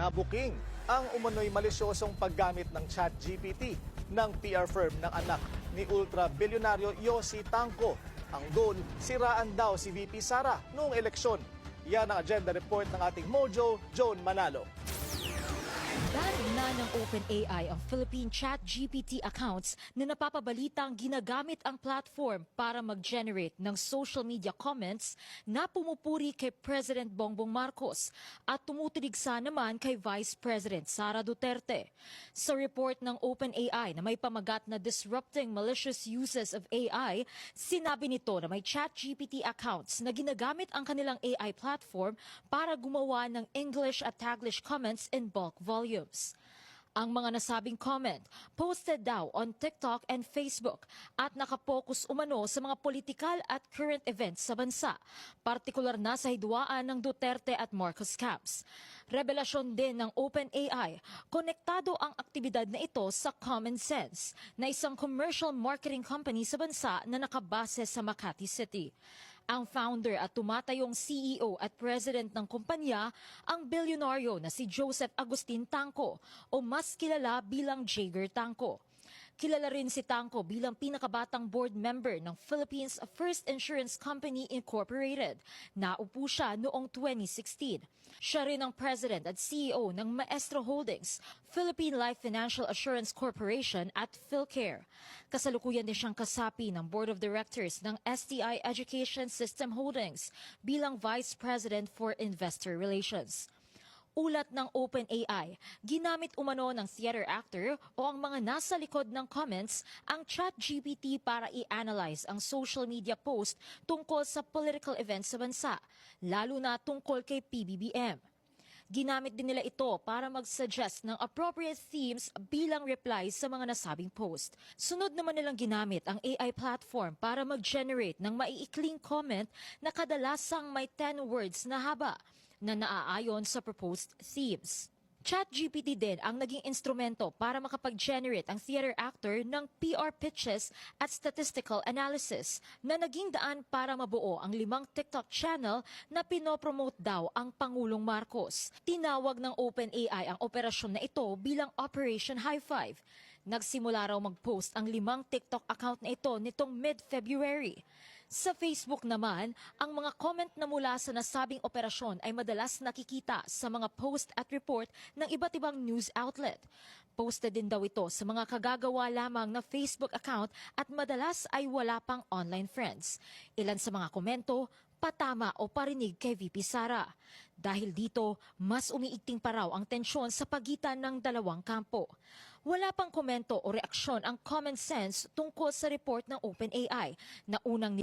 Nabuking ang umano'y malisyosong paggamit ng chat GPT ng PR firm ng anak ni ultra-bilyonaryo Yossi Tangco. Ang goal, siraan daw si VP Sara noong eleksyon. Yan ang agenda report ng ating Mojo, Joan Manalo. Ban na ng OpenAI ang Philippine Chat GPT accounts na napapabalitang ginagamit ang platform para mag-generate ng social media comments na pumupuri kay President Bongbong Marcos at tumutuligsa naman kay Vice President Sara Duterte. Sa report ng OpenAI na may pamagat na Disrupting Malicious Uses of AI, sinabi nito na may Chat GPT accounts na ginagamit ang kanilang AI platform para gumawa ng English at Taglish comments in bulk volumes. Ang mga nasabing comment, posted daw on TikTok and Facebook at nakapokus umano sa mga politikal at current events sa bansa, partikular na sa hidwaan ng Duterte at Marcos camps. Revelasyon din ng OpenAI, konektado ang aktibidad na ito sa Common Sense, na isang commercial marketing company sa bansa na nakabase sa Makati City. Ang founder at tumatayong CEO at president ng kumpanya ang bilyonaryo na si Joseph Agustin Tangco o mas kilala bilang Jager Tangco. Kilala rin si Tangco bilang pinakabatang board member ng Philippines First Insurance Company Incorporated. Naupo siya noong 2016. Siya rin ang president at CEO ng Maestro Holdings, Philippine Life Financial Assurance Corporation at PhilCare. Kasalukuyan din siyang kasapi ng Board of Directors ng STI Education System Holdings bilang Vice President for Investor Relations. Ulat ng OpenAI, ginamit umano ng theater actor o ang mga nasa likod ng comments ang chat GPT para i-analyze ang social media post tungkol sa political events sa bansa, lalo na tungkol kay PBBM. Ginamit din nila ito para mag-suggest ng appropriate themes bilang replies sa mga nasabing post. Sunod naman nilang ginamit ang AI platform para mag-generate ng maiikling comment na kadalasang may 10 words na haba na naaayon sa proposed themes. ChatGPT din ang naging instrumento para makapag-generate ang theater actor ng PR pitches at statistical analysis na naging daan para mabuo ang limang TikTok channel na pinopromote daw ang Pangulong Marcos. Tinawag ng OpenAI ang operasyon na ito bilang Operation High Five. Nagsimula raw mag-post ang limang TikTok account na ito nitong mid-February. Sa Facebook naman, ang mga comment na mula sa nasabing operasyon ay madalas nakikita sa mga post at report ng iba't ibang news outlet. Posted din daw ito sa mga kagagawa lamang na Facebook account at madalas ay wala pang online friends. Ilan sa mga komento, patama o parinig kay VP Sara. Dahil dito, mas umiigting pa raw ang tensyon sa pagitan ng dalawang kampo. Wala pang komento o reaksyon ang common sense tungkol sa report ng OpenAI na unang